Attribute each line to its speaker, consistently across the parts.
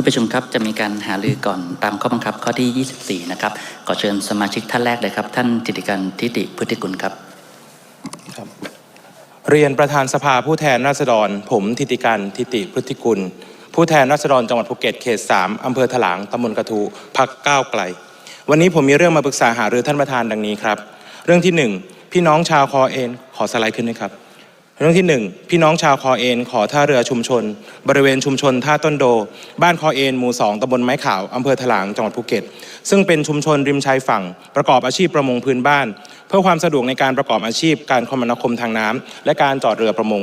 Speaker 1: ที่ประชุมครับจะมีการหารือก่อนตามข้อบังคับข้อที่ 24 นะครับขอเชิญสมาชิกท่านแรกเลยครับ ท่านธิติการทิติพุทธิกุลครับ
Speaker 2: เรียนประธานสภาผู้แทนราษฎร ผมทิติการทิติพฤติกุล ผู้แทนราษฎรจังหวัดภูเก็ตเขต 3อำเภอถลางตำบลกระทูพักก้าวไกล วันนี้ผมมีเรื่องมาปรึกษาหารือท่านประธานดังนี้ครับ เรื่องที่หนึ่งพี่น้องชาวคอเอ็นขอสไลด์ขึ้นด้วยครับ เรื่องที่หนึ่งพี่น้องชาวคอเอ็นขอท่าเรือชุมชน บริเวณชุมชนท่าต้นโด บ้านคอเอ็นหมู่สองตำบลไม้ขาวอำเภอถลางจังหวัดภูเก็ต ซึ่งเป็นชุมชนริมชายฝั่ง ประกอบอาชีพประมงพื้นบ้าน เพื่อความสะดวกในการประกอบอาชีพ การคมนาคมทางน้ำและการจอดเรือประมง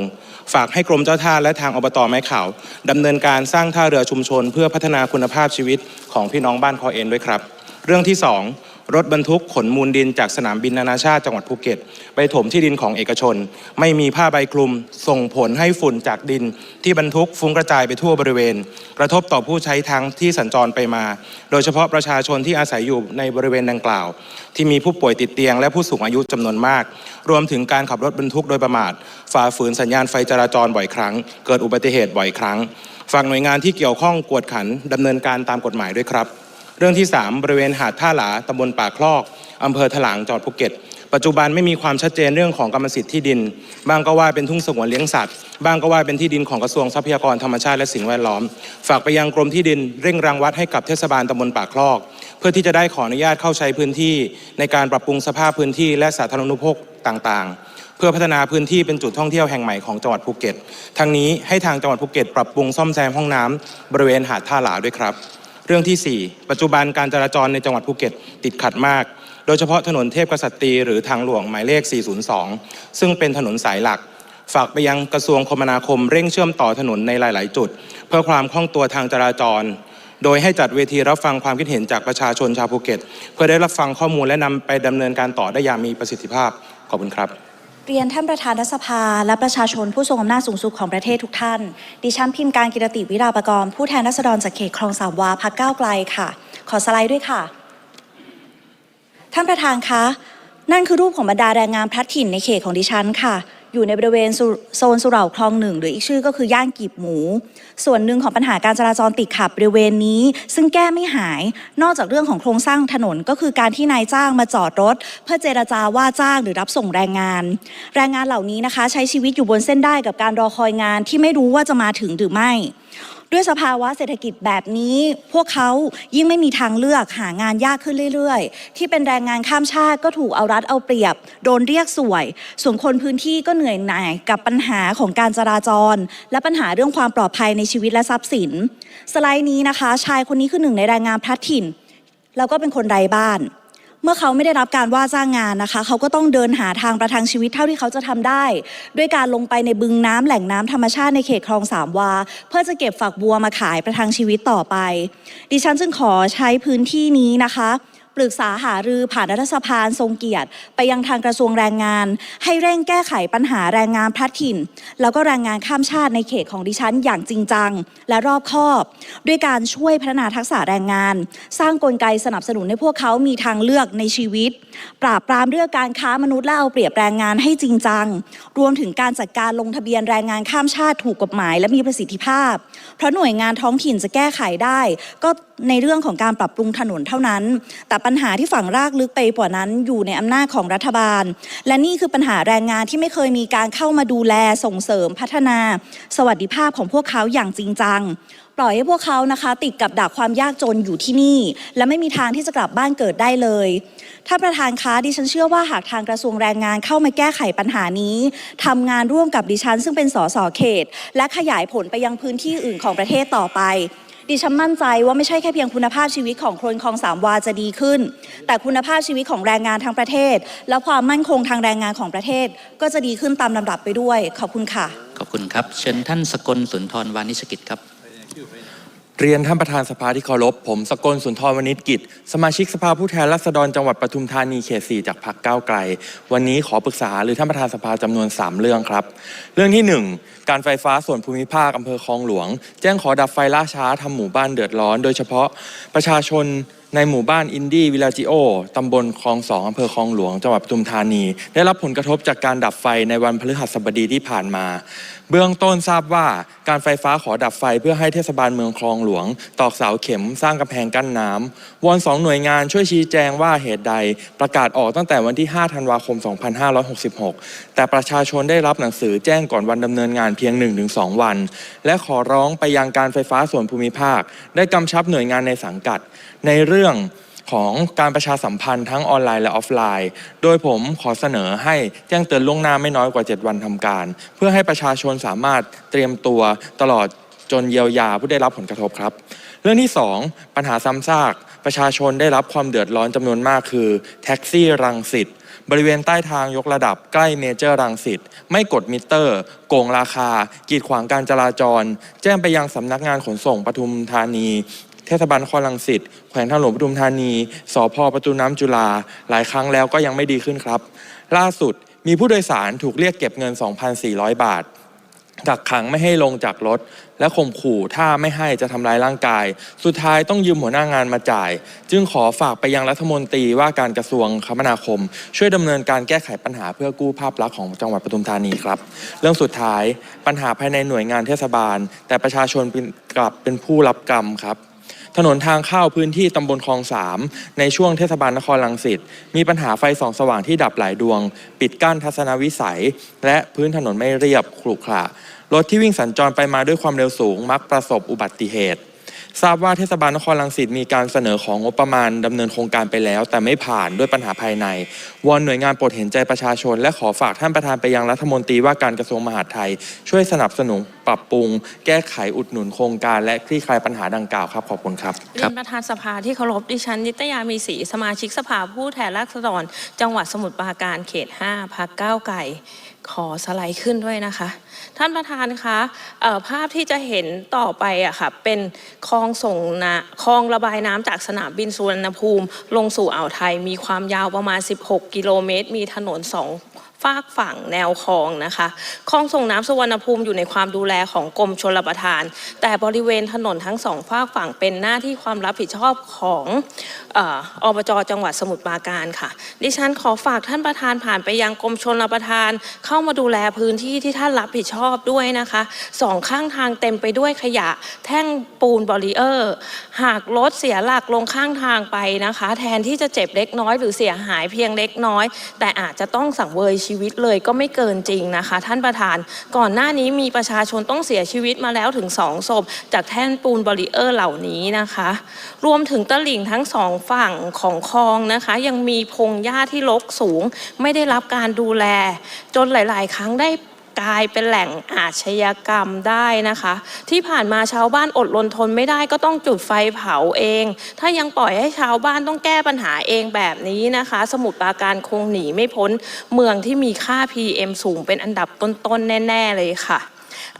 Speaker 2: ฝากให้กรมเจ้าท่าและทางอบตไม้ขาวดำเนินการสร้างท่าเรือชุมชน เพื่อพัฒนาคุณภาพชีวิตของพี่น้องบ้านคอเอ็นด้วยครับ เรื่องที่สอง รถบรรทุกขนมูลดินจากสนามบินนานาชาติจังหวัดภูเก็ต ไปถมที่ดินของเอกชน ไม่มีผ้าใบคลุม ส่งผลให้ฝุ่นจากดิน ที่บรรทุกฟุ้งกระจายไปทั่วบริเวณ กระทบต่อผู้ใช้ทางที่สัญจรไปมา โดยเฉพาะประชาชนที่อาศัยอยู่ในบริเวณดังกล่าว ที่มีผู้ป่วยติดเตียงและผู้สูงอายุจำนวนมาก รวมถึงการขับรถบรรทุกโดยประมาทฝ่าฝืนสัญญาณไฟจราจรบ่อยครั้ง เกิดอุบัติเหตุบ่อยครั้งฝากหน่วยงานที่เกี่ยวข้องกวดขันดำเนินการตามกฎหมายด้วยครับ เรื่องที่ 3 บริเวณหาดท่าหลาตำบลป่าคลอกอำเภอถลางจังหวัดภูเก็ต ปัจจุบันไม่มีความชัดเจนเรื่องของกรรมสิทธิ์ที่ดินบางก็ว่าเป็นทุ่งสงวนเลี้ยงสัตว์บางก็ว่าเป็นที่ดินของกระทรวงทรัพยากรธรรมชาติและสิ่งแวดล้อม ฝากไปยังกรมที่ดินเร่งรังวัดให้กับเทศบาลตำบลป่าคลอก เพื่อที่จะได้ขออนุญาตเข้าใช้พื้นที่ ในการปรับปรุงสภาพพื้นที่และสาธารณูปโภคต่างๆเพื่อพัฒนาพื้นที่เป็นจุดท่องเที่ยวแห่งใหม่ของจังหวัดภูเก็ต ทั้งนี้ให้ทางจังหวัดภูเก็ตปรับปรุงซ่อมแซมห้องน้ำบริเวณหาดท่าหลาด้วยครับ เรื่องที่ 4 ปัจจุบันการจราจรในจังหวัดภูเก็ตติดขัดมาก โดยเฉพาะถนนเทพกษัตรีหรือทางหลวงหมายเลข 402 ซึ่งเป็นถนนสายหลัก ฝากไปยังกระทรวงคมนาคมเร่งเชื่อมต่อถนนในหลาย ๆ จุด เพื่อความคล่องตัวทางจราจร โดยให้จัดเวทีรับฟังความคิดเห็นจากประชาชนชาวภูเก็ต เพื่อได้รับฟังข้อมูลและนำไปดำเนินการต่อได้อย่างมีประสิทธิภาพ ขอบคุณครับ
Speaker 3: เรียนท่านประธานรัฐสภา และประชาชนผู้ทรงอำนาจสูงสุดของประเทศทุกท่าน ดิฉันพิมพ์การกิรติวิราปรกรณ์ผู้แทนรัษฎรจากเขตคลองสามวาพักก้าวไกลค่ะ ขอสไลด์ด้วยค่ะ ท่านประธานคะ นั่นคือรูปของบรรดาแรงงานพลัดถิ่นในเขตของดิฉันค่ะ อยู่ในบริเวณโซนสุเหร่าคลองหนึ่งหรืออีกชื่อก็คือย่างกีบหมู ส่วนหนึ่งของปัญหาการจราจรติดขัดบริเวณนี้ ซึ่งแก้ไม่หายนอกจากเรื่องของโครงสร้างถนนก็คือการที่นายจ้างมาจอดรถ เพื่อเจรจาว่าจ้างหรือรับส่งแรงงาน แรงงานเหล่านี้นะคะ ใช้ชีวิตอยู่บนเส้นได้กับการรอคอยงานที่ไม่รู้ว่าจะมาถึงหรือไม่ ด้วยสภาวะเศรษฐกิจแบบนี้ พวกเขายิ่งไม่มีทางเลือกหางานยากขึ้นเรื่อย ๆ ที่เป็นแรงงานข้ามชาติก็ถูกเอารัดเอาเปรียบ โดนเรียกสวย ส่วนคนพื้นที่ก็เหนื่อยหน่ายกับปัญหาของการจราจร และปัญหาเรื่องความปลอดภัยในชีวิตและทรัพย์สิน สไลด์นี้นะคะ ชายคนนี้คือหนึ่งในแรงงานพลัดถิ่น แล้วก็เป็นคนไร้บ้าน เมื่อเขาไม่ได้รับการว่าจ้างงานนะคะ เขาก็ต้องเดินหาทางประทังชีวิตเท่าที่เขาจะทำได้ ด้วยการลงไปในบึงน้ำแหล่งน้ำธรรมชาติในเขตคลองสามวา เพื่อจะเก็บฝักบัวมาขายประทังชีวิตต่อไป ดิฉันจึงขอใช้พื้นที่นี้นะคะ ปรึกษาหารือผ่านรัฐสภาทรงเกียรติ ไปยังทางกระทรวงแรงงาน ให้เร่งแก้ไขปัญหาแรงงานพลัดถิ่น แล้วก็แรงงานข้ามชาติในเขตของดิฉันอย่างจริงจัง และรอบคอบ ด้วยการช่วยพัฒนาทักษะแรงงาน สร้างกลไกสนับสนุนให้พวกเขามีทางเลือกในชีวิต ปราบปรามเรื่องการค้ามนุษย์และเอาเปรียบแรงงานให้จริงจัง รวมถึงการจัดการลงทะเบียนแรงงานข้ามชาติถูกกฎหมาย และมีประสิทธิภาพ เพราะหน่วยงานท้องถิ่นจะแก้ไขได้ ก็ ในเรื่องของการปรับปรุงถนนเท่านั้น แต่ปัญหาที่ฝังรากลึกไปกว่านั้นอยู่ในอำนาจของรัฐบาล และนี่คือปัญหาแรงงานที่ไม่เคยมีการเข้ามาดูแลส่งเสริมพัฒนา สวัสดิภาพของพวกเขาอย่างจริงจัง ปล่อยให้พวกเขานะคะ ติดกับดักความยากจนอยู่ที่นี่ และไม่มีทางที่จะกลับบ้านเกิดได้เลยท่านประธานคะดิฉันเชื่อว่าหากทางกระทรวงแรงงานเข้ามาแก้ไขปัญหานี้ทำงานร่วมกับดิฉัน ซึ่งเป็นสสเขต และขยายผลไปยังพื้นที่อื่นของประเทศต่อไป ดิฉันมั่นใจว่าไม่ใช่แค่เพียงคุณภาพชีวิตของคนคลองสามวาจะดีขึ้น แต่คุณภาพชีวิตของแรงงานทั้งประเทศ และความมั่นคงทางแรงงานของประเทศ ก็จะดีขึ้นตามลำดับไปด้วย ขอบคุณค่ะ
Speaker 1: ขอบคุณครับ เชิญท่านสกลสุนทรวานิชกิจครับ
Speaker 4: เรียนท่านประธานสภาที่เคารพ ผมสกลสุนทรวณิชกิจ สมาชิกสภาผู้แทนราษฎรจังหวัดปทุมธานีเขต4จากพรรคก้าวไกล วันนี้ขอปรึกษาหรือท่านประธานสภาจำนวน 3 เรื่องครับ เรื่องที่ 1 การไฟฟ้าส่วนภูมิภาคอำเภอคลองหลวง แจ้งขอดับไฟล่าช้าทำหมู่บ้านเดือดร้อน โดยเฉพาะประชาชน ในหมู่บ้านอินดี้วิลาจิโอตำบลคลองสองอำเภอคลองหลวงจังหวัดปทุมธานี ได้รับผลกระทบจากการดับไฟในวันพฤหัสบดีที่ผ่านมา เบื้องต้นทราบว่าการไฟฟ้าขอดับไฟเพื่อให้เทศบาลเมืองคลองหลวง ตอกเสาเข็มสร้างกำแพงกั้นน้ำวอนสองหน่วยงานช่วยชี้แจงว่าเหตุใดประกาศออกตั้งแต่วันที่ 5 ธันวาคม 2566 แต่ประชาชนได้รับหนังสือแจ้งก่อนวันดำเนินงานเพียง 1-2 วัน และขอร้องไปยังการไฟฟ้าส่วนภูมิภาค ได้กำชับหน่วยงานในสังกัด ในเรื่องื่องของการประชาสัมพันธ์ทั้งออนไลน์และออฟไลน์ โดยผมขอเสนอให้แจ้งเตือนล่วงหน้าไม่น้อยกว่า 7 วันทำการ เพื่อให้ประชาชนสามารถเตรียมตัวตลอดจนเยียวยาผู้ได้รับผลกระทบครับ เรื่องที่ 2 ปัญหาซ้ำซาก ประชาชนได้รับความเดือดร้อนจำนวนมากคือ แท็กซี่รังสิตบริเวณใต้ทางยกระดับใกล้เมเจอร์รังสิตไม่กดมิเตอร์ โกงราคา กีดขวางการจราจร แจ้งไปยังสำนักงานขนส่งปทุมธานี เทศบาลนครรังสิตแขวงทางหลวงปทุมธานีสพประตูน้ำจุฬาหลายครั้งแล้วก็ยังไม่ดีขึ้นครับ ล่าสุดมีผู้โดยสารถูกเรียกเก็บเงิน 2,400 บาทกักขังไม่ให้ลงจากรถ และข่มขู่ถ้าไม่ให้จะทำร้ายร่างกาย สุดท้ายต้องยืมหัวหน้างานมาจ่าย จึงขอฝากไปยังรัฐมนตรีว่าการกระทรวงคมนาคม ช่วยดำเนินการแก้ไขปัญหาเพื่อกู้ภาพลักษณ์ของจังหวัดปทุมธานีครับ เรื่องสุดท้ายปัญหาภายในหน่วยงานเทศบาล แต่ประชาชนนกลับเป็นผู้รับกรรมครับ ถนนทางเข้าพื้นที่ตำบลคลองสามในช่วงเทศบาลนครลังสิตมีปัญหาไฟส่องสว่างที่ดับหลายดวง ปิดกั้นทัศนวิสัย และพื้นถนนไม่เรียบขรุขระรถที่วิ่งสัญจรไปมาด้วยความเร็วสูง มักประสบอุบัติเหตุทราบว่าเทศบาลนครลังสิตมีการเสนอของงบประมาณดำเนินโครงการไปแล้ว แต่ไม่ผ่านด้วยปัญหาภายใน วอนหน่วยงานโปรดเห็นใจประชาชน และขอฝากท่านประธานไปยังรัฐมนตรีว่าการกระทรวงมหาดไทย ช่วยสนับสนุน ปรับปรุง แก้ไขอุดหนุนโครงการ และคลี่คลายปัญหาดังกล่าวครับขอบคุณครับ
Speaker 5: เรียนประธานสภาที่เคารพดิฉันนิตยามีศรีสมาชิกสภาผู้แทนราษฎร จังหวัดสมุทรปราการเขต 5พักเก้าไก่ขอสไลด์ขึ้นด้วยนะคะ ท่านประธานคะภาพที่จะเห็นต่อไปอะค่ะเป็นคลองส่งนะคลองระบายน้ำจากสนามบินสุวรรณภูมิ ลงสู่อ่าวไทยมีความยาวประมาณ 16 กิโลเมตร มีถนน2 ฟากฝั่งแนวคลองนะคะคลองส่งน้ำสวรรณภูมิอยู่ในความดูแลของกรมชลประทาน แต่บริเวณถนนทั้งสองฟากฝั่งเป็นหน้าที่ความรับผิดชอบของอบจจังหวัดสมุทรปราการค่ะ ดิฉันขอฝากท่านประธานผ่านไปยังกรมชลประทาน เข้ามาดูแลพื้นที่ที่ท่านรับผิดชอบด้วยนะคะสองข้างทางเต็มไปด้วยขยะแท่งปูนบอรีเออร์ หากรถเสียหลักลงข้างทางไปนะคะ แทนที่จะเจ็บเล็กน้อยหรือเสียหายเพียงเล็กน้อย แต่อาจจะต้องสังเวยชีวิตเลยก็ไม่เกินจริงนะคะ ท่านประธานก่อนหน้านี้มีประชาชนต้องเสียชีวิตมาแล้วถึงสองศพจากแท่นปูนบอรีเออร์เหล่านี้นะคะ รวมถึงตลิ่งทั้งสองฝั่งของคลองนะคะ ยังมีพงหญ้าที่รกสูง ไม่ได้รับการดูแล จนหลาย ๆ ครั้งได้กลายเป็นแหล่งอาชญากรรมได้นะคะ ที่ผ่านมาชาวบ้านอดรนทนไม่ได้ก็ต้องจุดไฟเผาเอง ถ้ายังปล่อยให้ชาวบ้านต้องแก้ปัญหาเองแบบนี้นะคะ สมุทรปราการคงหนีไม่พ้น เมืองที่มีค่า PM สูงเป็นอันดับต้น ๆ แน่ ๆ เลยค่ะ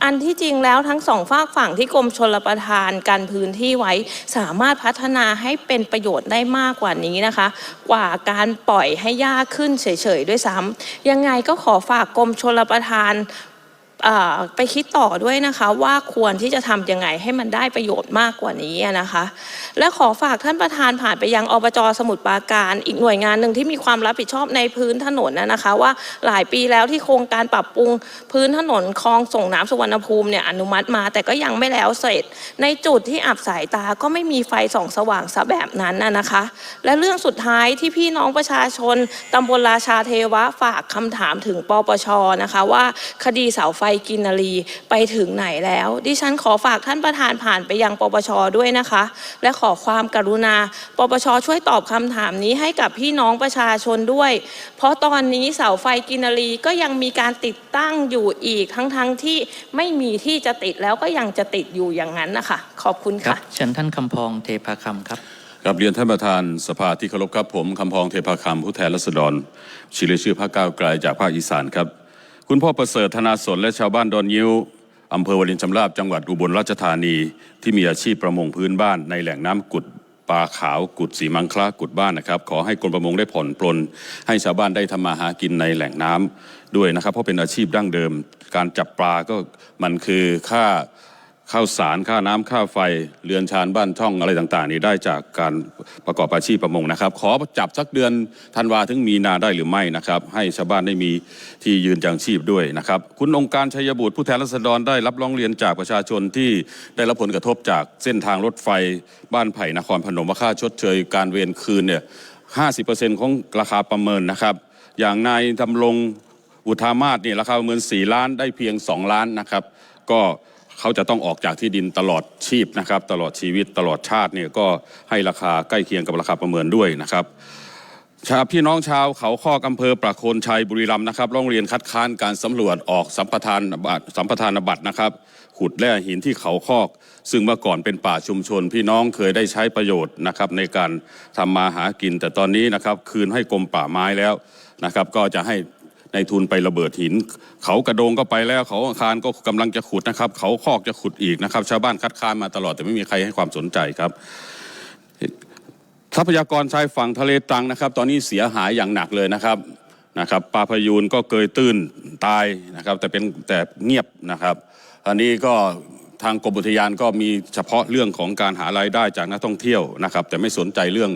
Speaker 5: อันที่จริงแล้วทั้งสองฝากฝั่งที่กรมชลประทานกันพื้นที่ไว้สามารถพัฒนาให้เป็นประโยชน์ได้มากกว่านี้นะคะ กว่าการปล่อยให้ยากขึ้นเฉยๆด้วยซ้ำยังไงก็ขอฝากกรมชลประทาน ไปคิดต่อด้วยนะคะว่าควรที่จะทำยังไงให้มันได้ประโยชน์มากกว่านี้นะคะ และขอฝากท่านประธานผ่านไปยังอบจสมุทรปราการอีกหน่วยงานหนึ่งที่มีความรับผิดชอบในพื้นถนนนะนะคะ ว่าหลายปีแล้วที่โครงการปรับปรุงพื้นถนนคลองส่งน้ำสุวรรณภูมิเนี่ยอนุมัติมา แต่ก็ยังไม่แล้วเสร็จ ในจุดที่อับสายตาก็ไม่มีไฟส่องสว่างซะแบบนั้นนะนะคะ และเรื่องสุดท้ายที่พี่น้องประชาชนตำบลราชาเทวะฝากคำถามถึงปปชนะคะว่าคดีเสาไฟกินนารีไปถึงไหนแล้ว ดิฉันขอฝากท่านประธานผ่านไปยังปปชด้วยนะคะ และขอความกรุณา ปปชช่วยตอบคำถามนี้ให้กับพี่น้องประชาชนด้วย เพราะตอนนี้เสาไฟกินนารีก็ยังมีการติดตั้งอยู่อีกทั้งๆที่ไม่มีที่จะติดแล้วก็ยังจะติดอยู่อย่างนั้นนะคะขอบคุณ
Speaker 1: ครับ
Speaker 5: ค่ะ
Speaker 1: เชิญท่านคำพองเทพาคำครับ
Speaker 6: กับเรียนท่านประธานสภาที่เคารพครับผมคำพองเทพาคำผู้แทนรัษฎรชื่อเล่นชื่อภาคก้าวไกลจากภาคอีสานครับ คุณพ่อประเสริฐธนาสนและชาวบ้านดอนยิ้วอำเภอวลินชำราบจังหวัดอุบลราชธานีที่มีอาชีพประมงพื้นบ้านในแหล่งน้ำกุดปลาขาวกุดสีมังคลากุดบ้านนะครับขอให้กรมประมงได้ผ่อนปลน ให้ชาวบ้านได้ทำมาหากินในแหล่งน้ำด้วยนะครับ เพราะเป็นอาชีพดั้งเดิม การจับปลาก็มันคือค่า ข้าวสารค่าน้ำค่าไฟเรือนชานบ้านช่องอะไรต่างๆ นี้ได้จากการประกอบอาชีพประมงนะครับ ขอจับสักเดือนธันวาถึงมีนาได้หรือไม่นะครับ ให้ชาวบ้านได้มีที่ยืนยังชีพด้วยนะครับ คุณองค์การชัยบุตรผู้แทนราษฎรได้รับร้องเรียนจากประชาชนที่ได้รับผลกระทบจากเส้นทางรถไฟบ้านไผ่นครพนมว่าค่าชดเชยการเวรคืนเนี่ย50%ของราคาประเมินนะครับ อย่างนายดำรงอุทามาศเนี่ยราคาประเมิน4ล้านได้เพียง 2 ล้านนะครับ ก็ เขาจะต้องออกจากที่ดินตลอดชีพนะครับ ตลอดชีวิตตลอดชาติเนี่ยก็ให้ราคาใกล้เคียงกับราคาประเมินด้วยนะครับชาวพี่น้องชาวเขาข้อกอำเภอประโคนชัยบุรีรัมย์นะครับร้องเรียนคัดค้านการสำรวจออกสัมปทานบัตรสัมปทานบัตรนะครับ ขุดแร่หินที่เขาคอก ซึ่งเมื่อก่อนเป็นป่าชุมชน พี่น้องเคยได้ใช้ประโยชน์นะครับในการทำมาหากินแต่ตอนนี้นะครับคืนให้กรมป่าไม้แล้วนะครับ ก็จะให้ ในทุนไประเบิดหิน เขากระโดงก็ไปแล้วเขาอาคารก็กำลังจะขุดนะครับ เขาคอกจะขุดอีกนะครับ ชาวบ้านคัดค้านมาตลอดแต่ไม่มีใครให้ความสนใจครับ ทรัพยากรชายฝั่งทะเลตรังนะครับ ตอนนี้เสียหายอย่างหนักเลยนะครับนะครับปลาพยูนก็เกยตื้นตายนะครับ แต่เป็นแต่เงียบนะครับ อันนี้ก็ ทางกรมอุทยานก็มีเฉพาะเรื่องของการหารายได้จากนักท่องเที่ยวนะครับ แต่ไม่สนใจเรื่อง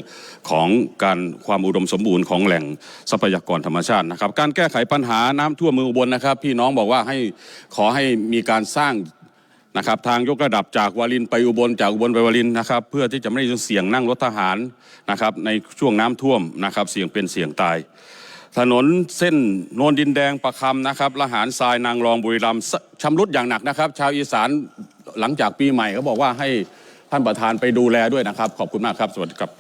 Speaker 6: ของการความอุดมสมบูรณ์ของแหล่งทรัพยากรธรรมชาตินะครับ การแก้ไขปัญหาน้ำท่วมเมืองอุบลนะครับ พี่น้องบอกว่าให้ขอให้มีการสร้างนะครับทางยกระดับจากวารินไปอุบลจากอุบลไปวารินนะครับเพื่อที่จะไม่ได้เสี่ยงนั่งรถทหารนะครับในช่วงน้ำท่วมนะครับเสี่ยงเป็นเสี่ยงตาย ถนนเส้นโนนดินแดงประคำนะครับละหารทรายนางรองบุรีรัมย์ชำรุดอย่างหนักนะครับ ชาวอีสาน หลังจากปีใหม่เขาบอกว่าให้ท่านประธานไปดูแลด้วยนะครับ ขอบคุณมากครับ สวัสดีครับ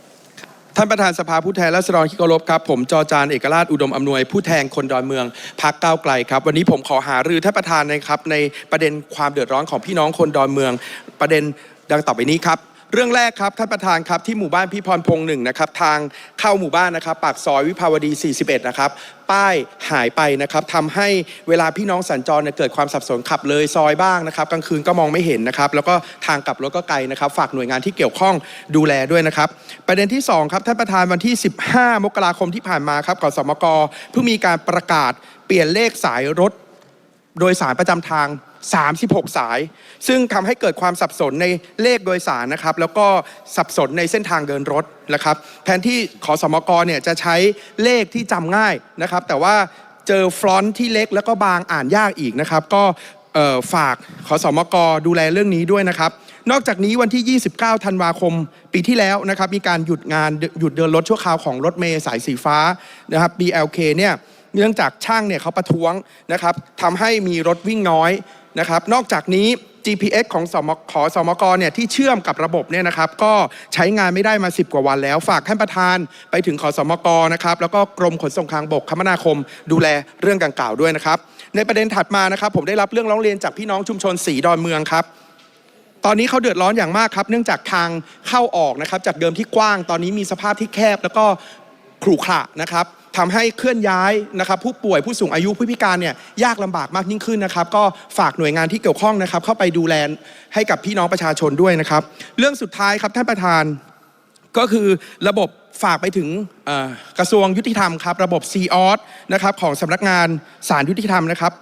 Speaker 7: ท่านประธานสภาผู้แทนราษฎรที่เคารพครับ ผมจอจานเอกราชอุดมอำนวยผู้แทนคนดอนเมืองพักก้าวไกลครับ วันนี้ผมขอหารือท่านประธานนะครับในประเด็นความเดือดร้อนของพี่น้องคนดอนเมือง ประเด็นดังต่อไปนี้ครับ เรื่องแรกครับท่านประธานครับที่หมู่บ้านพี่พรพงษ์หนึ่งนะครับทางเข้าหมู่บ้านนะครับปากซอยวิภาวดี 41 นะครับป้ายหายไปนะครับทำให้เวลาพี่น้องสัญจรเนี่ยเกิดความสับสนขับเลยซอยบ้างนะครับกลางคืนก็มองไม่เห็นนะครับแล้วก็ทางกลับรถก็ไกลนะครับ ฝากหน่วยงานที่เกี่ยวข้องดูแลด้วยนะครับ ประเด็นที่ 2 ครับท่านประธานวันที่ 15 มกราคมที่ผ่านมาครับกสมกเพิ่งมีการประกาศเปลี่ยนเลขสายรถ โดยสารประจำทาง 36 สาย ซึ่งทำให้เกิดความสับสนในเลขโดยสารนะครับ แล้วก็สับสนในเส้นทางเดินรถนะครับ แทนที่ขอสมกเนี่ยจะใช้เลขที่จำง่ายนะครับ แต่ว่าเจอฟลอนต์ที่เล็กแล้วก็บางอ่านยากอีกนะครับ ก็ฝากขอสมกดูแลเรื่องนี้ด้วยนะครับ นอกจากนี้วันที่ 29 ธันวาคมปีที่แล้วนะครับ มีการหยุดงานหยุดเดินรถชั่วคราวของรถเมย์สายสีฟ้านะครับ BLK เนี่ย เนื่องจากช่างเนี่ยเขาประท้วงนะครับทำให้มีรถวิ่งน้อยนะครับ นอกจากนี้ GPS ของสมขอสมกเนี่ยที่เชื่อมกับระบบเนี่ยนะครับ ก็ใช้งานไม่ได้มา 10 กว่าวันแล้ว ฝากท่านประธานไปถึงขอสมกนะครับ แล้วก็กรมขนส่งทางบกคมนาคม ดูแลเรื่องดังกล่าวด้วยนะครับ ในประเด็นถัดมานะครับ ผมได้รับเรื่องร้องเรียนจากพี่น้องชุมชนสีดอนเมืองครับตอนนี้เขาเดือดร้อนอย่างมากครับ เนื่องจากทางเข้าออกนะครับ จากเดิมที่กว้างตอนนี้มีสภาพที่แคบแล้วก็ขรุขระนะครับ ทำให้เคลื่อนย้ายนะครับผู้ป่วยผู้สูงอายุผู้พิการเนี่ยยากลำบากมากยิ่งขึ้นนะครับ ก็ฝากหน่วยงานที่เกี่ยวข้องนะครับ เข้าไปดูแลให้กับพี่น้องประชาชนด้วยนะครับ เรื่องสุดท้ายครับท่านประธาน ก็คือระบบฝากไปถึงเอ่อกระทรวงยุติธรรมครับ ระบบ c ีออสนะครับของสำนักงานสารยุติธรรมนะครับ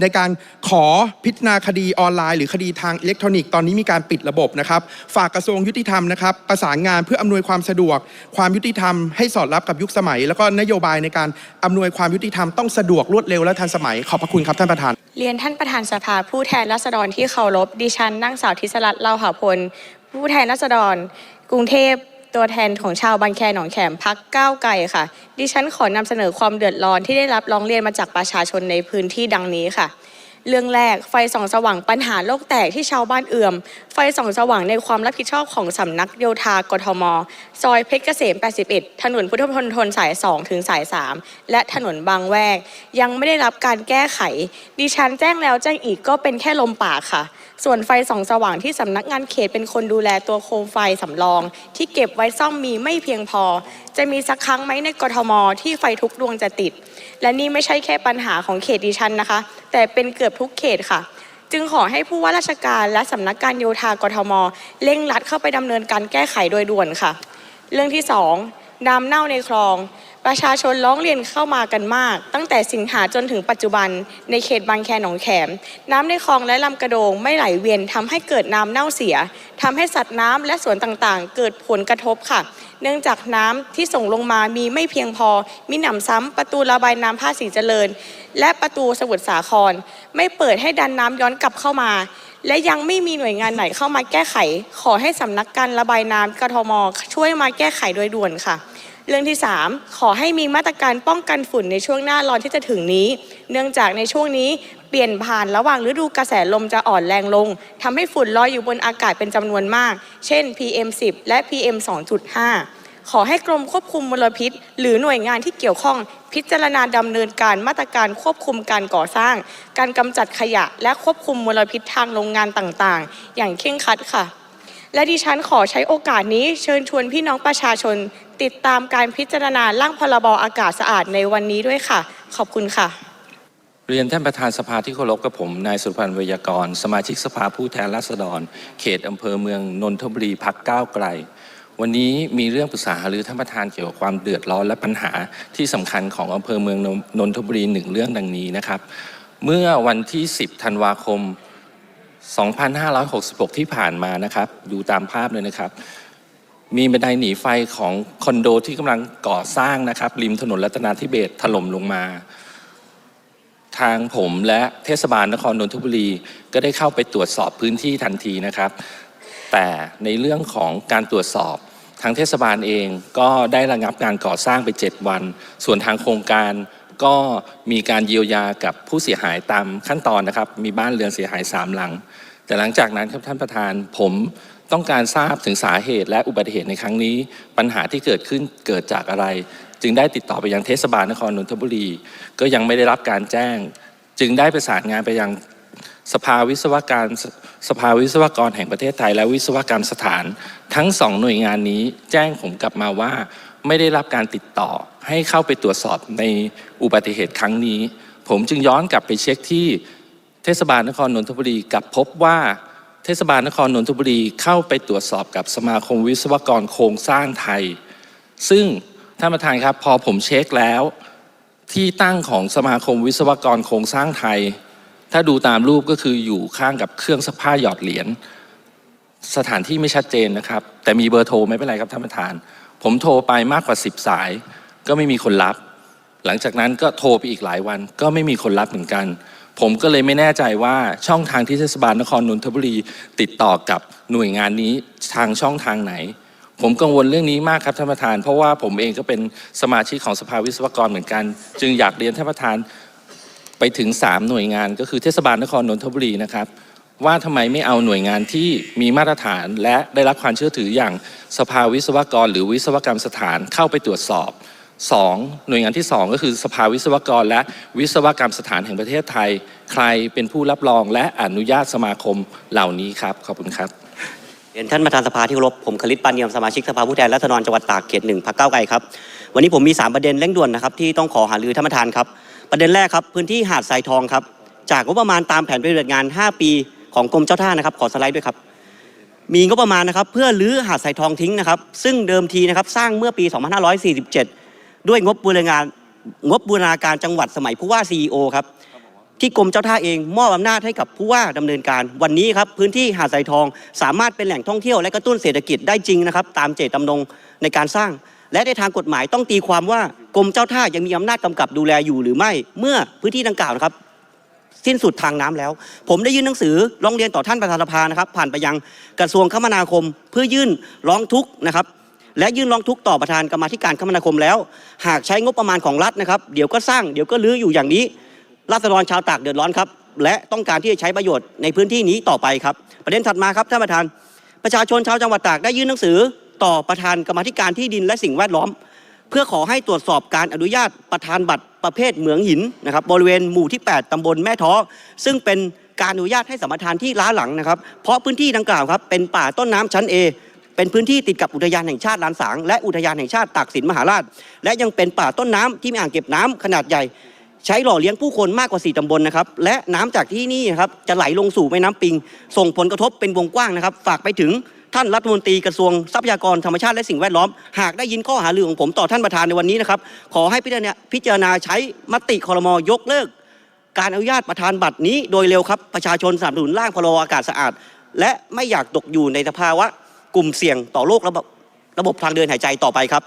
Speaker 7: ในการขอพิจารณาคดีออนไลน์ หรือคดีทางอิเล็กทรอนิกส์ตอนนี้มีการปิดระบบนะครับ ฝากกระทรวงยุติธรรมนะครับ ประสานงานเพื่ออำนวยความสะดวก ความยุติธรรมให้สอดรับกับยุคสมัย แล้วก็นโยบายในการอำนวยความยุติธรรมต้องสะดวกรวดเร็วและทันสมัยขอบพระคุณครับท่านประธาน
Speaker 8: เรียนท่านประธานสภาผู้แทนราษฎรที่เคารพดิฉันนางสาวทิศรัตน์เล่าหาพล ผู้แทนราษฎร กรุงเทพ ตัวแทนของชาวบางแคหนองแขมพักก้าวไกลค่ะ ดิฉันขอนำเสนอความเดือดร้อนที่ได้รับร้องเรียนมาจากประชาชนในพื้นที่ดังนี้ค่ะ เรื่องแรกไฟส่องสว่างปัญหาโลกแตกที่ชาวบ้านเอื่อม ไฟส่องสว่างในความรับผิดชอบของสำนักโยธากทม ซอยเพชรเกษม 81 ถนนพุทธมณฑลสาย 2 ถึงสาย 3 และถนนบางแวก ยังไม่ได้รับการแก้ไข ดิฉันแจ้งแล้วแจ้งอีกก็เป็นแค่ลมปากค่ะส่วนไฟส่องสว่างที่สำนักงานเขตเป็นคนดูแลตัวโคมไฟสำรอง ที่เก็บไว้ซ่อมมีไม่เพียงพอ จะมีสักครั้งไหมในกทม ที่ไฟทุกดวงจะติด และนี่ไม่ใช่แค่ปัญหาของเขตดิฉันนะคะ แต่เป็นเกือบทุกเขตค่ะ จึงขอให้ผู้ว่าราชการและสำนักการโยธากทม เร่งรัดเข้าไปดำเนินการแก้ไขโดยด่วนค่ะ เรื่องที่สองน้ำเน่าในคลอง ประชาชนร้องเรียนเข้ามากันมาก ตั้งแต่สิงหาจนถึงปัจจุบันในเขตบางแคหนองแขม น้ำในคลองและลำกระโดงไม่ไหลเวียนทำให้เกิดน้ำเน่าเสียทำให้สัตว์น้ำและสวนต่างๆ เกิดผลกระทบค่ะ เนื่องจากน้ำที่ส่งลงมามีไม่เพียงพอ มีหนำซ้ำประตูระบายน้ำภาษีเจริญ และประตูสมุทรสาคร ไม่เปิดให้ดันน้ำย้อนกลับเข้ามาและยังไม่มีหน่วยงานไหนเข้ามาแก้ไข ขอให้สำนักการระบายน้ำกทม ช่วยมาแก้ไขโดยด่วนค่ะ เรื่องที่ 3 ขอให้มีมาตรการป้องกันฝุ่นในช่วงหน้าร้อนที่จะถึงนี้ เนื่องจากในช่วงนี้เปลี่ยนผ่านระหว่างฤดูกระแสลมจะอ่อนแรงลงทำให้ฝุ่นลอยอยู่บนอากาศเป็นจำนวนมาก เช่น PM 10 และ PM 2.5 ขอให้กรมควบคุมมลพิษ หรือหน่วยงานที่เกี่ยวข้องพิจารณาดำเนินการมาตรการควบคุมการก่อสร้าง การกำจัดขยะ และควบคุมมลพิษทางโรงงานต่างๆ อย่างเคร่งครัดค่ะ และดิฉันขอใช้โอกาสนี้เชิญชวนพี่น้องประชาชน ติดตามการพิจารณาร่างพรบอากาศสะอาดในวันนี้ด้วยค่ะ ขอบคุณค่ะ
Speaker 9: เรียนท่านประธานสภาที่เคารพกับผม นายสุพันธ์เวยากร สมาชิกสภาผู้แทนราษฎร เขตอำเภอเมืองนนทบุรีพักก้าวไกล วันนี้มีเรื่องปรึกษาหรือท่านประธานเกี่ยวกับความเดือดร้อนและปัญหาที่สำคัญของอำเภอเมืองนนทบุรีหนึ่งเรื่องดังนี้นะครับ เมื่อวันที่ 10 ธันวาคม 2566 ที่ผ่านมานะครับ ดูตามภาพเลยนะครับ มีบันไดหนีไฟของคอนโดที่กำลังก่อสร้างนะครับ ริมถนนรัตนาธิเบศถล่มลงมา ทางผมและเทศบาลนครนนทบุรี ก็ได้เข้าไปตรวจสอบพื้นที่ทันทีนะครับ แต่ในเรื่องของการตรวจสอบทางเทศบาลเองก็ได้ระงับการก่อสร้างไป 7 วัน ส่วนทางโครงการ ก็มีการเยียวยากับผู้เสียหายตามขั้นตอนนะครับ มีบ้านเรือนเสียหาย 3 หลัง แต่หลังจากนั้นครับท่านประธานผมต้องการทราบถึงสาเหตุและอุบัติเหตุในครั้งนี้ ปัญหาที่เกิดขึ้นเกิดจากอะไร จึงได้ติดต่อไปยังเทศบาลนครนนทบุรี ก็ยังไม่ได้รับการแจ้ง จึงได้ประสานงานไปยังสภาวิศวการสสภาวิศวกรแห่งประเทศไทย และวิศวกรรมสถาน ทั้งสองหน่วยงานนี้แจ้งผมกลับมาว่าไม่ได้รับการติดต่อ ให้เข้าไปตรวจสอบในอุบัติเหตุครั้งนี้ ผมจึงย้อนกลับไปเช็คที่เทศบาลนครนนทบุรีกลับพบว่าเทศบาลนครนนทบุรีเข้าไปตรวจสอบกับสมาคมวิศวกรโครงสร้างไทย ซึ่งท่านประธานครับพอผมเช็คแล้ว ที่ตั้งของสมาคมวิศวกรโครงสร้างไทย ถ้าดูตามรูปก็คืออยู่ข้างกับเครื่องซักผ้าหยอดเหรียญสถานที่ไม่ชัดเจนนะครับ แต่มีเบอร์โทรไม่เป็นไรครับท่านประธาน ผมโทรไปมากกว่า 10 สาย ก็ไม่มีคนรับ หลังจากนั้นก็โทรไปอีกหลายวัน ก็ไม่มีคนรับเหมือนกัน ผมก็เลยไม่แน่ใจว่าช่องทางที่เทศบาลนครนนทบุรี ติดต่อกับหน่วยงานนี้ทางช่องทางไหน ผมกังวลเรื่องนี้มากครับท่านประธาน เพราะว่าผมเองก็เป็นสมาชิกของสภาวิศวกรเหมือนกัน จึงอยากเรียนท่านประธานไปถึง 3 หน่วยงาน ก็คือเทศบาลนครนนทบุรีนะครับว่าทำไมไม่เอาหน่วยงานที่มีมาตรฐานและได้รับความเชื่อถืออย่างสภาวิศวกร หรือวิศวกรรมสถานเข้าไปตรวจสอบ สองหน่วยงานที่สองก็คือสภาวิศวกร และวิศวกรรมสถานแห่งประเทศไทย ใครเป็นผู้รับรองและอนุญาตสมาคมเหล่านี้ครับ ขอบคุณครับ
Speaker 10: เรียนท่านประธานสภาที่เคารพผมคลิตปานเนียมสมาชิกสภาผู้แทนราษฎรจังหวัดตากเขตหนึ่งพรรคก้าไกลครับวันนี้ผมมี 3 ประเด็นเร่งด่วนนะครับที่ต้องขอหารือท่านประธานครับประเด็นแรกครับพื้นที่หาดทรายทองครับจากงบประมาณตามแผนปฏิบัติงาน 5 ปีของกรมเจ้าท่านะครับขอสไลด์ด้วยครับมีงบประมาณนะครับเพื่อรื้อหาดทรายทองทิ้งนะครับซึ่งเดิมทีนะครับสร้างเมื่อปี 2547 ด้วยงบบูรณาการงบบูรณาการจังหวัดสมัยผู้ว่า CEO ครับที่กรมเจ้าท่าเองมอบอำนาจให้กับผู้ว่าดำเนินการวันนี้ครับพื้นที่หาดทรายทอง สามารถเป็นแหล่งท่องเที่ยวและกระตุ้นเศรษฐกิจได้จริงนะครับตามเจตจำนงในการสร้าง และในทางกฎหมายต้องตีความว่ากรมเจ้าท่ายังมีอำนาจกำกับดูแลอยู่หรือไม่ เมื่อพื้นที่ดังกล่าวนะครับ สิ้นสุดทางน้ำแล้ว ผมได้ยื่นหนังสือร้องเรียนต่อท่านประธานสภานะครับ ผ่านไปยังกระทรวงคมนาคม เพื่อยื่นร้องทุกข์นะครับ และยื่นร้องทุกข์ต่อประธานกรรมาธิการคมนาคมแล้ว หากใช้งบประมาณของรัฐนะครับ เดี๋ยวก็สร้างเดี๋ยวก็ลื้ออยู่อย่างนี้ราษฎรชาวตากเดือดร้อนครับ และต้องการที่จะใช้ประโยชน์ในพื้นที่นี้ต่อไปครับ ประเด็นถัดมาครับท่านประธาน ประชาชนชาวจังหวัดตากได้ยื่นหนังสือต่อประธานกรรมาธิการที่ดินและสิ่งแวดล้อม เพื่อขอให้ตรวจสอบการอนุญาตประธานบัตรประเภทเหมืองหินนะครับบริเวณหมู่ที่ 8ตำบลแม่ท้อซึ่งเป็นการอนุญาตให้สัมปทานที่ล้าหลังนะครับ เพราะพื้นที่ดังกล่าวครับเป็นป่าต้นน้ำชั้น A เป็นพื้นที่ติดกับอุทยานแห่งชาติลานสาง และอุทยานแห่งชาติตากสินมหาราช และยังเป็นป่าต้นน้ำที่มีอ่างเก็บน้ำขนาดใหญ่ ใช้หล่อเลี้ยงผู้คนมากกว่า 4ตำบลนะครับ และน้ำจากที่นี่นะครับจะไหลลงสู่แม่น้ำปิง ส่งผลกระทบเป็นวงกว้างนะครับ ฝากไปถึงท่านรัฐมนตรีกระทรวงทรัพยากรธรรมชาติและสิ่งแวดล้อม หากได้ยินข้อหารือของผมต่อท่านประธานในวันนี้นะครับ ขอให้พิจารณาพิจารณาใช้มติคอรมอยกเลิก การอนุญาตประธานบัตรนี้โดยเร็วครับ ประชาชนสนับสนุนร่างพรบอากาศสะอาด และไม่อยากตกอยู่ในสภาวะ กลุ่มเสี่ยงต่อโรคระบบระบบทางเดินหายใจต่อไปครับ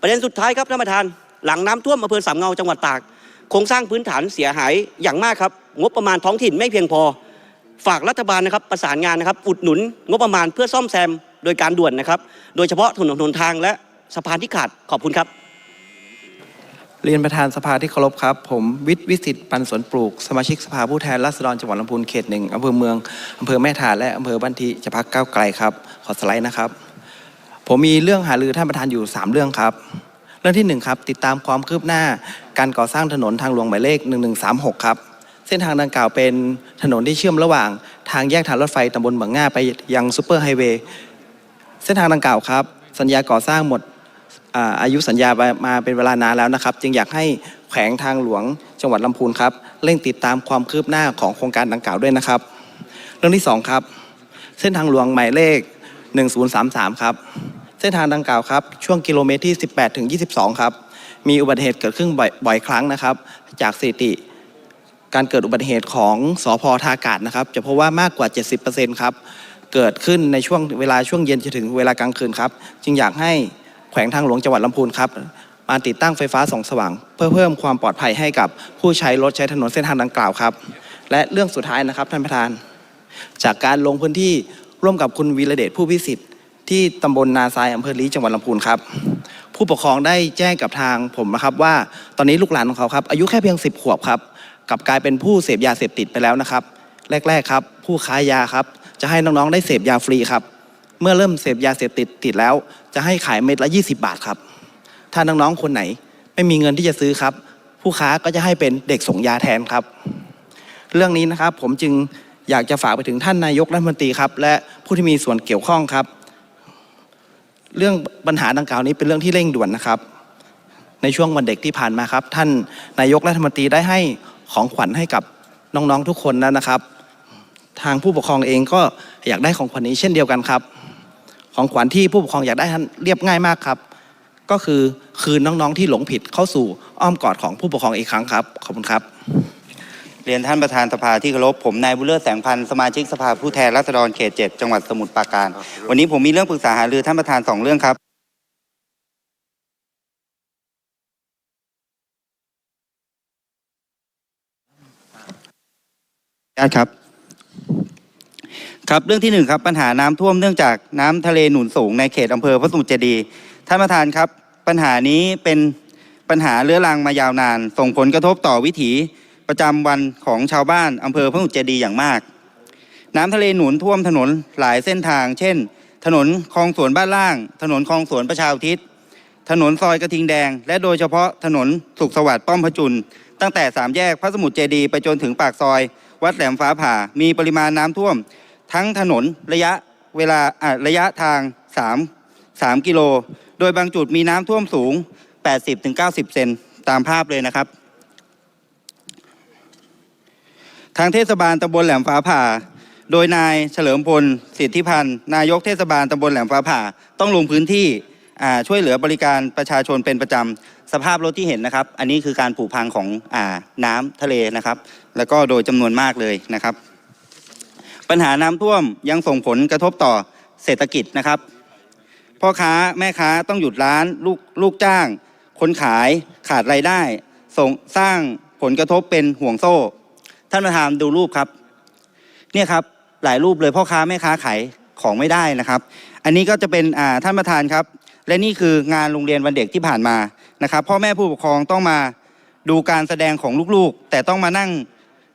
Speaker 10: ประเด็นสุดท้ายครับท่านประธาน หลังน้ำท่วมอำเภอสามเงาจังหวัดตาก โครงสร้างพื้นฐานเสียหายอย่างมากครับ งบประมาณท้องถิ่นไม่เพียงพอ ฝากรัฐบาลนะครับประสานงานนะครับ อุดหนุน งบประมาณเพื่อซ่อมแซมโดยการด่วนนะครับ โดยเฉพาะถนนหนทางและสะพานที่ขาดขอบคุณครับ
Speaker 11: เรียนประธานสภาที่เคารพครับ ผมวิทย์วิสิตปันสวนปลูก สมาชิกสภาผู้แทนราษฎรจังหวัดลำพูนเขตหนึ่งอำเภอเมืองอำเภอแม่ถาและอำเภอบ้านทิจะพักก้าวไกลครับ ขอสไลด์นะครับ ผมมีเรื่องหารือท่านประธานอยู่ 3 เรื่องครับ เรื่องที่ 1 ครับ ติดตามความคืบหน้าการก่อสร้างถนนทางหลวงหมายเลข 1136 ครับ เส้นทางดังกล่าวเป็นถนนที่เชื่อมระหว่าง ทางแยกทางรถไฟตำบลบางง่าไปยังซูเปอร์ไฮเวย์เส้นทางดังกล่าวครับ สัญญาก่อสร้างหมดอาอายุสัญญามาเป็นเวลานานแล้วนะครับ จึงอยากให้แขวงทางหลวงจังหวัดลำพูนครับเร่งติดตามความคืบหน้าของโครงการดังกล่าวด้วยนะครับ เรื่องที่ 2 ครับ เส้นทางหลวงหมายเลข 1033 ครับ เส้นทางดังกล่าวครับ ช่วงกิโลเมตรที่ 18 ถึง 22 ครับ มีอุบัติเหตุเกิดขึ้นบ่อยอยครั้งนะครับ จากสถิติ การเกิดอุบัติเหตุของสอพทากาศนะครับ จะพบว่ามากกว่า 70%ครับ เกิดขึ้นในช่วงเวลาช่วงเย็นจนถึงเวลากลางคืนครับ จึงอยากให้แขวงทางหลวงจังหวัดลำพูนครับมาติดตั้งไฟฟ้าส่องสว่าง เพื่อเพิ่มความปลอดภัยให้กับผู้ใช้รถใช้ถนนเส้นทางดังกล่าวครับ และเรื่องสุดท้ายนะครับท่านประธาน จากการลงพื้นที่ ร่วมกับคุณวีระเดชผู้พิสิทธิ์ที่ตำบลนาทรายอำเภอลีจังหวัดลำพูนครับ ผู้ปกครองได้แจ้งกับทางผมนะครับว่าตอนนี้ลูกหลานของเขาครับ อายุแค่เพียง 10 ขวบครับกลับกลายเป็นผู้เสพยาเสพติดไปแล้วนะครับ แรก ๆครับ ผู้ค้ายาครับ จะให้น้องๆได้เสพยาฟรีครับ เมื่อเริ่มเสพยาเสพติดติดแล้ว จะให้ขายเม็ดละ 20 บาทครับ ถ้าน้องๆคนไหนไม่มีเงินที่จะซื้อครับ ผู้ค้าก็จะให้เป็นเด็กส่งยาแทนครับ เรื่องนี้นะครับผมจึง อยากจะฝากไปถึงท่านนายกรัฐมนตรีครับ และผู้ที่มีส่วนเกี่ยวข้องครับ เรื่องปัญหาดังกล่าวนี้เป็นเรื่องที่เร่งด่วนนะครับ ในช่วงวันเด็กที่ผ่านมาครับ ท่านนายกรัฐมนตรีได้ให้ของขวัญให้กับน้องๆทุกคนแล้วนะครับ ทางผู้ปกครองเองก็อยากได้ของขวัญนี้เช่นเดียวกันครับ ของขวัญที่ผู้ปกครองอยากได้ท่านเรียบง่ายมากครับ ก็คือคืนน้องๆที่หลงผิดเข้าสู่อ้อมกอดของผู้ปกครองอีกครั้งครับขอบคุณครับ
Speaker 12: รียนท่านประธานสภาที่เคารพผมนายบุญเลิศแสงพันธ์สมาชิกสภาผู้แทนราษฎรเขตเจ็ดจังหวัดสมุทรปราการ วันนี้ผมมีเรื่องปรึกษาหารือท่านประธานสองเรื่องครับญาติครับ ครับเรื่องที่หนึ่งครับปัญหาน้ำท่วมเนื่องจากน้ำทะเลหนุนสูงในเขตอำเภอพระสมุทรเจดีย์ท่านประธานครับ ปัญหานี้เป็นปัญหาเรื้อรังมายาวนาน ส่งผลกระทบต่อวิถี ประจำวันของชาวบ้านอำเภอพระสมุทรเจดีย์อย่างมาก น้ำทะเลหนุนท่วมถนนหลายเส้นทาง เช่น ถนนคลองสวนบ้านล่าง ถนนคลองสวนประชาอุทิศ ถนนซอยกระทิงแดง และโดยเฉพาะถนนสุขสวัสดิ์ป้อมพระจุลตั้งแต่สามแยกพระสมุทรเจดีย์ไปจนถึงปากซอย วัดแหลมฟ้าผ่า มีปริมาณน้ำท่วม ทั้งถนนระยะเวลาอะระยะทาง 3 3 กิโล โดยบางจุดมีน้ำท่วมสูง 80-90 เซนตามภาพเลยนะครับ ทางเทศบาลตำบลแหลมฟ้าผ่า โดยนายเฉลิมพลสิทธิพันธ์นายกเทศบาลตำบลแหลมฟ้าผ่า ต้องลงพื้นที่ช่วยเหลือบริการประชาชนเป็นประจำสภาพรถที่เห็นนะครับ อันนี้คือการผุพังของอน้ำทะเลนะครับ แล้วก็โดยจำนวนมากเลยนะครับ ปัญหาน้ำท่วมยังส่งผลกระทบต่อเศรษฐกิจนะครับพ่อค้าแม่ค้าต้องหยุดร้านลูกลูกจ้าง คนขายขาดรายได้ส่งสร้างผลกระทบเป็นห่วงโซ่ ท่านประธานดูรูปครับ เนี่ยครับหลายรูปเลยพ่อค้าแม่ค้าขายของไม่ได้นะครับ อันนี้ก็จะเป็นท่านประธานครับ และนี่คืองานโรงเรียนวันเด็กที่ผ่านมานะครับ พ่อแม่ผู้ปกครองต้องมาดูการแสดงของลูกๆ แต่ต้องมานั่ง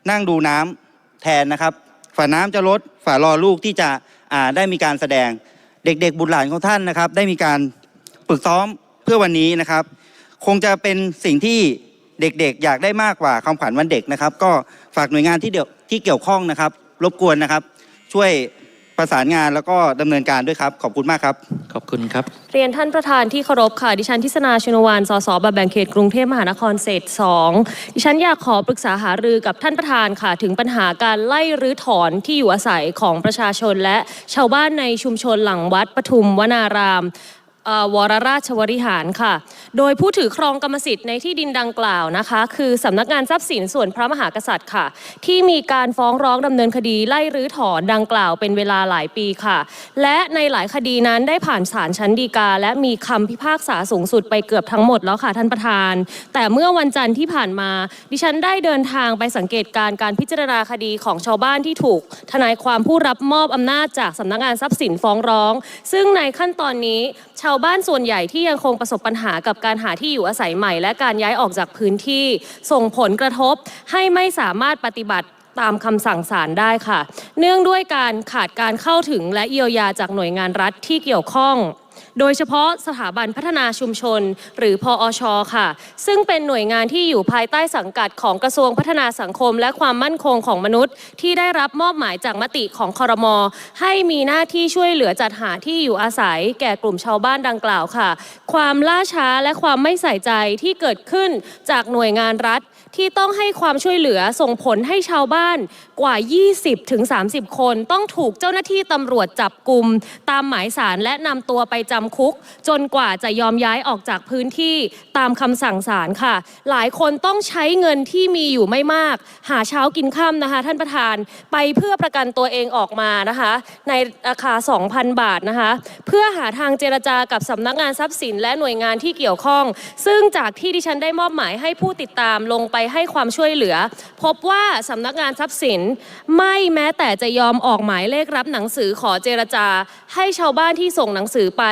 Speaker 12: นั่งดูน้ำแทนนะครับ ฝาน้ำจะลดฝารอลูกที่จะได้มีการแสดงเด็กๆ บุตรหลานของท่านนะครับ ได้มีการฝึกซ้อมเพื่อวันนี้นะครับ คงจะเป็นสิ่งที่ เด็กๆ อยากได้มากกว่าคำขวัญวันเด็กนะครับ ก็ฝากหน่วยงานที่เดียวที่เกี่ยวข้องนะครับ รบกวนนะครับ ช่วยประสานงานแล้วก็ดำเนินการด้วยครับ ขอบคุณมากครับ
Speaker 1: ขอบคุณครับ
Speaker 13: เรียนท่านประธานที่เคารพค่ะ ดิฉันทิศนาชนวานสสบัตรแบ่งเขตกรุงเทพมหานครเศษ2ดิฉันอยากขอปรึกษาหารือกับท่านประธานค่ะ ถึงปัญหาการไล่รื้อถอนที่อยู่อาศัยของประชาชนและชาวบ้านในชุมชนหลังวัดปทุมวนารามเอ่อ วรราชวริหารค่ะ โดยผู้ถือครองกรรมสิทธิ์ในที่ดินดังกล่าวนะคะ คือสำนักงานทรัพย์สินส่วนพระมหากษัตริย์ค่ะ ที่มีการฟ้องร้องดำเนินคดีไล่รื้อถอนดังกล่าวเป็นเวลาหลายปีค่ะ และในหลายคดีนั้นได้ผ่านศาลชั้นฎีกา และมีคำพิพากษาสูงสุดไปเกือบทั้งหมดแล้วค่ะท่านประธาน แต่เมื่อวันจันทร์ที่ผ่านมา ดิฉันได้เดินทางไปสังเกตการณ์การพิจารณาคดีของชาวบ้านที่ถูก ทนายความผู้รับมอบอำนาจจากสำนักงานทรัพย์สินฟ้องร้อง ซึ่งในขั้นตอนนี้ชาวาวบ้านส่วนใหญ่ที่ยังคงประสบปัญหากับการหาที่อยู่อาศัยใหม่ และการย้ายออกจากพื้นที่ส่งผลกระทบให้ไม่สามารถปฏิบัติตามคำสั่งศาลได้ค่ะ เนื่องด้วยการขาดการเข้าถึงและเยียวยาจากหน่วยงานรัฐที่เกี่ยวข้อง โดยเฉพาะสถาบันพัฒนาชุมชน หรือพออชค่ะ ซึ่งเป็นหน่วยงานที่อยู่ภายใต้สังกัดของกระทรวงพัฒนาสังคม และความมั่นคงของมนุษย์ ที่ได้รับมอบหมายจากมติของคอรมอให้มีหน้าที่ช่วยเหลือจัดหาที่อยู่อาศัย แก่กลุ่มชาวบ้านดังกล่าวค่ะ ความล่าช้าและความไม่ใส่ใจที่เกิดขึ้นจากหน่วยงานรัฐที่ต้องให้ความช่วยเหลือส่งผลให้ชาวบ้านกว่า20ถึง30 คน ต้องถูกเจ้าหน้าที่ตำรวจจับกลุ่มตามหมายสารและนำตัวไปจำคุก จนกว่าจะยอมย้ายออกจากพื้นที่ตามคำสั่งศาลค่ะ หลายคนต้องใช้เงินที่มีอยู่ไม่มาก หาเช้ากินค่ำนะคะ ท่านประธานไปเพื่อประกันตัวเองออกมานะคะ ในราคา 2,000 บาทนะคะ เพื่อหาทางเจรจากับสำนักงานทรัพย์สินและหน่วยงานที่เกี่ยวข้อง ซึ่งจากที่ดิฉันได้มอบหมายให้ผู้ติดตามลงไปให้ความช่วยเหลือ พบว่าสำนักงานทรัพย์สินไม่แม้แต่จะยอมออกหมายเลขรับหนังสือขอเจรจา ให้ชาวบ้านที่ส่งหนังสือไป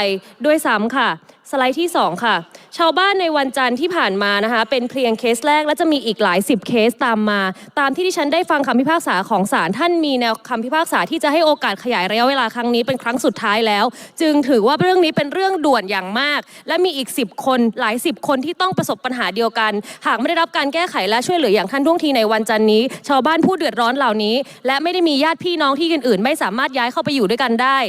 Speaker 13: ด้วยซ้ำค่ะ สไลด์ที่ 2 ค่ะ ชาวบ้านในวันจันทร์ที่ผ่านมานะคะ เป็นเพียงเคสแรกและจะมีอีกหลายสิบเคสตามมา ตามที่ดิฉันได้ฟังคำพิพากษาของศาลท่านมีแนวคำพิพากษาที่จะให้โอกาสขยายระยะเวลาครั้งนี้เป็นครั้งสุดท้ายแล้ว จึงถือว่าเรื่องนี้เป็นเรื่องด่วนอย่างมาก และมีอีก 10 คนหลายสิบคนที่ต้องประสบปัญหาเดียวกัน หากไม่ได้รับการแก้ไขและช่วยเหลืออย่างทันท่วงทีในวันจันทร์นี้ ชาวบ้านผู้เดือดร้อนเหล่านี้ และไม่ได้มีญาติพี่น้องที่อื่นๆ ไม่สามารถย้ายเข้าไปอยู่ด้วยกันได้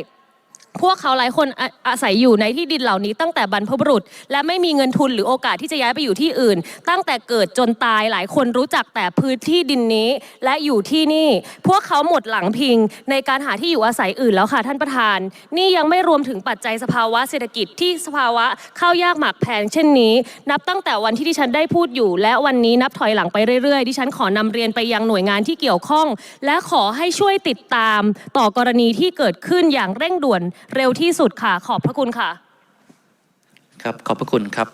Speaker 13: พวกเขาหลายคนอาอาศัยอยู่ในที่ดินเหล่านี้ตั้งแต่บรรพบุรุษ และไม่มีเงินทุนหรือโอกาสที่จะย้ายไปอยู่ที่อื่น ตั้งแต่เกิดจนตายหลายคนรู้จักแต่พื้นที่ดินนี้และอยู่ที่นี่ พวกเขาหมดหลังพิง ในการหาที่อยู่อาศัยอื่นแล้วค่ะท่านประธาน นี่ยังไม่รวมถึงปัจจัยสภาวะเศรษฐกิจที่สภาวะข้าวยากหมากแพงเช่นนี้ นับตั้งแต่วันที่ดิฉันได้พูดอยู่ และวันนี้นับถอยหลังไปเรื่อยๆดิฉันขอนำเรียนไปยังหน่วยงานที่เกี่ยวข้อง และขอให้ช่วยติดตามต่อกรณีที่เกิดขึ้นอย่างเร่งด่วนเร็วที่สุดค่ะ ขอบพระคุณค่ะ
Speaker 1: ครับขอบพระคุณครับ